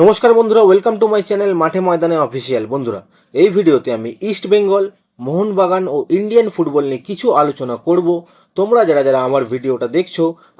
নমস্কার বন্ধুরা welcome to my channel মাঠে ময়দানে অফিসিয়াল বন্ধুরা, এই ভিডিওতে আমি ইস্ট বেঙ্গল মোহনবাগান ও ইন্ডিয়ান ফুটবল নিয়ে কিছু আলোচনা করব। তোমরা যারা যারা আমার ভিডিওটা দেখছ,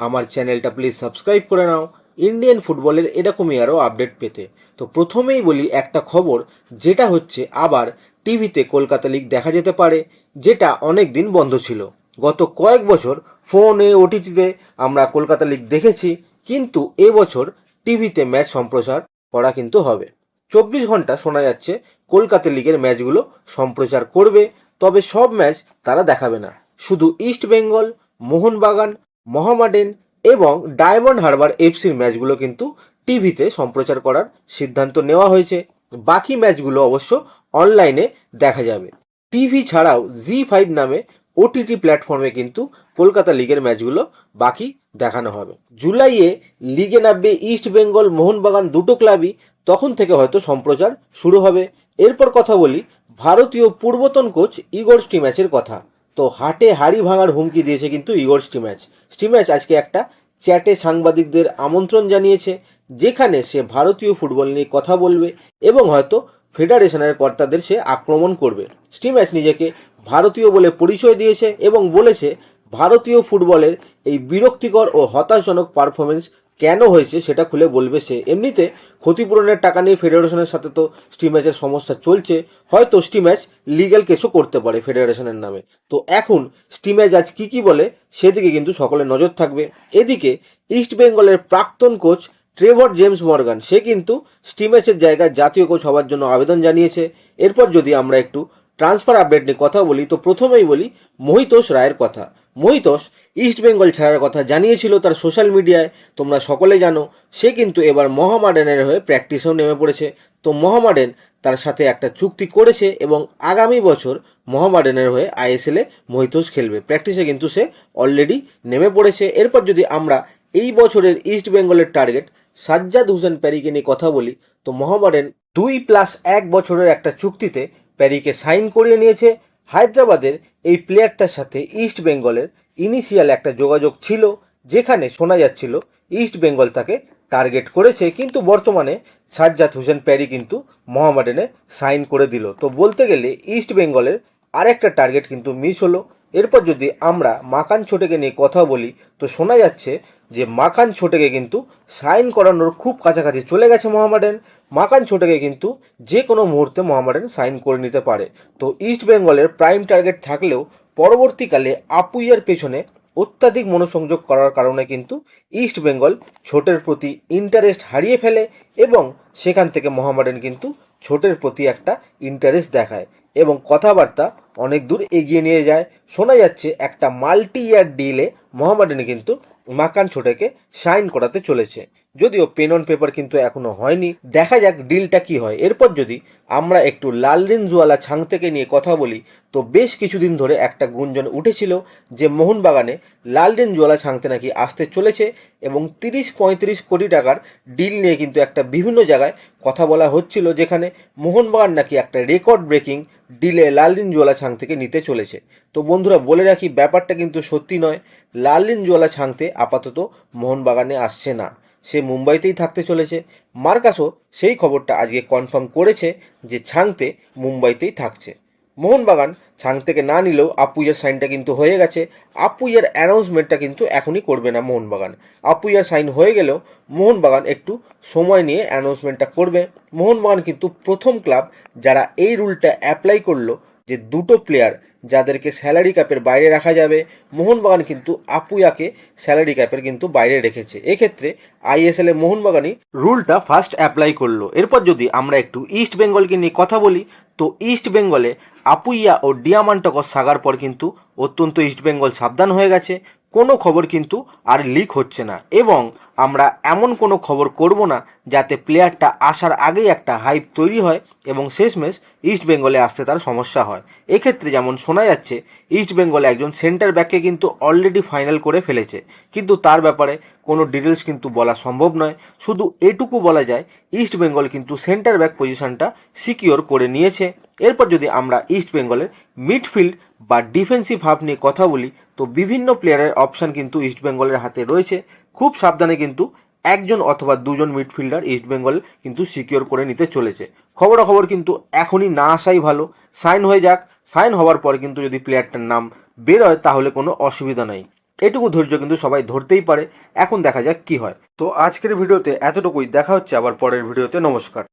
আমার চ্যানেলটা প্লিজ সাবস্ক্রাইব করে নাও। ইন্ডিয়ান ফুটবলের এরকমই আরও আপডেট পেতে। তো প্রথমেই বলি একটা খবর, যেটা হচ্ছে আবার টিভিতে কলকাতা লিগ দেখা যেতে পারে, যেটা অনেক দিন বন্ধ ছিল। গত কয়েক বছর ফোনে ওটিটিতে আমরা কলকাতা লিগ দেখেছি, কিন্তু এবছর টিভিতে ম্যাচ সম্প্রচার করা কিন্তু হবে। চব্বিশ ঘণ্টা শোনা যাচ্ছে, কলকাতা লিগের ম্যাচগুলো সম্প্রচার করবে, তবে সব ম্যাচ তারা দেখাবে না। শুধু ইস্ট বেঙ্গল, মোহনবাগান, মহামাডেন এবং ডায়মন্ড হারবার এফসির ম্যাচগুলো কিন্তু টিভিতে সম্প্রচার করার সিদ্ধান্ত নেওয়া হয়েছে। বাকি ম্যাচগুলো অবশ্য অনলাইনে দেখা যাবে। টিভি ছাড়াও জি ফাইভ নামে ওটিটি প্ল্যাটফর্মে কিন্তু কলকাতা লিগের ম্যাচগুলো বাকি দেখানো হবে। জুলাইয়ে লিগে নামবে ইস্ট বেঙ্গল মোহনবাগান দুটো ক্লাবই তখন থেকে হয়তো সম্প্রচার শুরু হবে। এরপর কথা বলি ভারতীয় পূর্বতন কোচ ইগোর স্টিম্যাচের কথা। তো হাটে হাড়ি ভাঙার হুমকি দিয়েছে কিন্তু ইগোর স্টিম্যাচ স্টিম্যাচ আজকে একটা চ্যাটে সাংবাদিকদের আমন্ত্রণ জানিয়েছে, যেখানে সে ভারতীয় ফুটবল নিয়ে কথা বলবে এবং হয়তো ফেডারেশনের কর্তাদের সে আক্রমণ করবে। স্টিম্যাচ নিজেকে ভারতীয় বলে পরিচয় দিয়েছে এবং বলেছে ভারতীয় ফুটবলের এই বিরক্তিকর ও হতাশজনক পারফরমেন্স কেন হয়েছে সেটা খুলে বলবে সে। এমনিতে ক্ষতিপূরণের টাকা নিয়ে ফেডারেশনের সাথে তো স্টিম্যাচের সমস্যা চলছে। হয়তো স্টিম্যাচ লিগ্যাল কেসও করতে পারে ফেডারেশনের নামে। তো এখন স্টিম্যাচ আজ কী কী বলে সেদিকে কিন্তু সকলের নজর থাকবে। এদিকে ইস্ট বেঙ্গলের প্রাক্তন কোচ ট্রেভর জেমস মর্গান সে কিন্তু স্টিম্যাচের জায়গায় জাতীয় কোচ হওয়ার জন্য আবেদন জানিয়েছে। এরপর যদি আমরা একটু ট্রান্সফার আপডেট নিয়ে কথা বলি, তো প্রথমেই বলি মহিতোষ রায়ের কথা। মহিতোষ ইস্ট বেঙ্গল ছাড়ার কথা জানিয়েছিল তার সোশ্যাল মিডিয়ায় তোমরা সকলে জানো, সে কিন্তু এবার মহামাডেনের হয়ে প্র্যাকটিসেও নেমে পড়েছে। তো মহামাডেন তার সাথে একটা চুক্তি করেছে এবং আগামী বছর মহামাডেনের হয়ে আইএসএলে মহিতোষ খেলবে। প্র্যাকটিসে কিন্তু সে অলরেডি নেমে পড়েছে। এরপর যদি আমরা এই বছরের ইস্ট বেঙ্গলের টার্গেট সাজ্জাদ হোসেন প্যারিকে নিয়ে কথা বলি, তো মোহামেডান দুই প্লাস এক বছরের একটা চুক্তিতে প্যারিকে সাইন করিয়ে নিয়েছে। হায়দ্রাবাদের এই প্লেয়ারটার সাথে ইস্ট বেঙ্গলের ইনিশিয়াল একটা যোগাযোগ ছিল, যেখানে শোনা যাচ্ছিল ইস্ট বেঙ্গল তাকে টার্গেট করেছে, কিন্তু বর্তমানে সাজ্জাদ হোসেন প্যারি কিন্তু মোহামেডানে সাইন করে দিল। তো বলতে গেলে ইস্ট বেঙ্গলের আরেকটা টার্গেট কিন্তু মিস হলো। এরপর যদি আমরা মাকান ছোটেকে নিয়ে কথা বলি, তো শোনা যাচ্ছে যে মাকান ছোটেকে কিন্তু সাইন করানোর খুব কাছাকাছি চলে গেছে মোহামেডান। মাকান ছোটেকে কিন্তু যে কোনো মুহূর্তে মোহামেডান সাইন করে নিতে পারে। তো ইস্ট বেঙ্গলের প্রাইম টার্গেট থাকলেও পরবর্তীকালে আপুইয়ার পেছনে অত্যাধিক মনোসংযোগ করার কারণে কিন্তু ইস্ট বেঙ্গল ছোটের প্রতি ইন্টারেস্ট হারিয়ে ফেলে এবং সেখান থেকে মোহামেডান কিন্তু ছোটের প্রতি একটা ইন্টারেস্ট দেখায়। এবং কথাবার্তা অনেক দূর এগিয়ে নিয়ে যায়। শোনা যাচ্ছে একটা মাল্টি ইয়ার ডিলে মোহামেডান কিন্তু মাকান ছোটেকে সাইন করাতে চলেছে। যদিও পেন অন পেপার কিন্তু এখনও হয়নি, দেখা যাক ডিলটা কি হয়। এরপর যদি আমরা একটু লালরিনজওয়ালা ছাং থেকে নিয়ে কথা বলি, তো বেশ কিছুদিন ধরে একটা গুঞ্জন উঠেছিল যে মোহনবাগানে লালরিনজওয়ালা ছাংতে নাকি আসতে চলেছে এবং তিরিশ পঁয়ত্রিশ কোটি টাকার ডিল নিয়ে কিন্তু একটা বিভিন্ন জায়গায় কথা বলা হচ্ছিল, যেখানে মোহনবাগান নাকি একটা রেকর্ড ব্রেকিং ডিলে লালরিনজওয়ালা ছাং থেকে নিতে চলেছে। তো বন্ধুরা, বলে রাখি, ব্যাপারটা কিন্তু সত্যি নয়। লালরিনজওয়ালা ছাংতে আপাতত মোহনবাগানে আসছে না। সে মুম্বাইতেই থাকতে চলেছে। মার্কাসও সেই খবরটা আজকে কনফার্ম করেছে যে ছাংতে মুম্বাইতেই থাকছে। মোহনবাগান ছাং থেকে না নিলেও আপুইয়ার সাইনটা কিন্তু হয়ে গেছে। আপুইয়ার অ্যানাউন্সমেন্টটা কিন্তু এখনই করবে না মোহনবাগান। আপুইয়ার সাইন হয়ে গেলেও মোহনবাগান একটু সময় নিয়ে অ্যানাউন্সমেন্টটা করবে। মোহনবাগান কিন্তু প্রথম ক্লাব যারা এই রুলটা অ্যাপ্লাই করল যে দুটো প্লেয়ার যাদেরকে স্যালারি ক্যাপের বাইরে রাখা যাবে। মোহনবাগান কিন্তু আপুয়াকে স্যালারি ক্যাপের কিন্তু বাইরে রেখেছে। এক্ষেত্রে আইএসএল এ মোহনবাগানই রুলটা ফার্স্ট অ্যাপ্লাই করল। এরপর যদি আমরা একটু ইস্ট বেঙ্গলকে নিয়ে কথা বলি, তো ইস্ট বেঙ্গলে আপুইয়া ও ডিয়ামান্টকস সাগার পর কিন্তু অত্যন্ত ইস্ট বেঙ্গল সাবধান হয়ে গেছে। কোনো খবর কিন্তু আর লিক হচ্ছে না এবং আমরা এমন কোনো খবর করব না যাতে প্লেয়ারটা আসার আগেই একটা হাইপ তৈরি হয় এবং শেষমেশ ইস্ট বেঙ্গলে আসতে তার সমস্যা হয়। এক্ষেত্রে যেমন শোনা যাচ্ছে ইস্ট বেঙ্গলে একজন সেন্টার ব্যাককে কিন্তু অলরেডি ফাইনাল করে ফেলেছে। কিন্তু তার ব্যাপারে কোনো ডিটেলস কিন্তু বলা সম্ভব নয়। শুধু এটুকু বলা যায় ইস্ট বেঙ্গল কিন্তু সেন্টার ব্যাক পজিশনটা সিকিওর করে নিয়েছে। এরপর যদি আমরা ইস্ট বেঙ্গলের মিডফিল্ড বা ডিফেন্সিভ হাফ নিয়ে কথা বলি, তো বিভিন্ন প্লেয়ারের অপশান কিন্তু ইস্ট বেঙ্গলের হাতে রয়েছে। খুব সাবধানে কিন্তু একজন অথবা দুজন মিডফিল্ডার ইস্টবেঙ্গল কিন্তু সিকিওর করে নিতে চলেছে। খবরাখবর কিন্তু এখনই না আসাই ভালো। সাইন হয়ে যাক। সাইন হওয়ার পরে কিন্তু যদি প্লেয়ারটার নাম বেরোয় তাহলে কোনো অসুবিধা নেই। এটুকু ধৈর্য কিন্তু সবাই ধরতেই পারে। এখন দেখা যাক কি হয়। তো আজকের ভিডিওতে এতটুকুই। দেখা হচ্ছে আবার পরের ভিডিওতে। নমস্কার।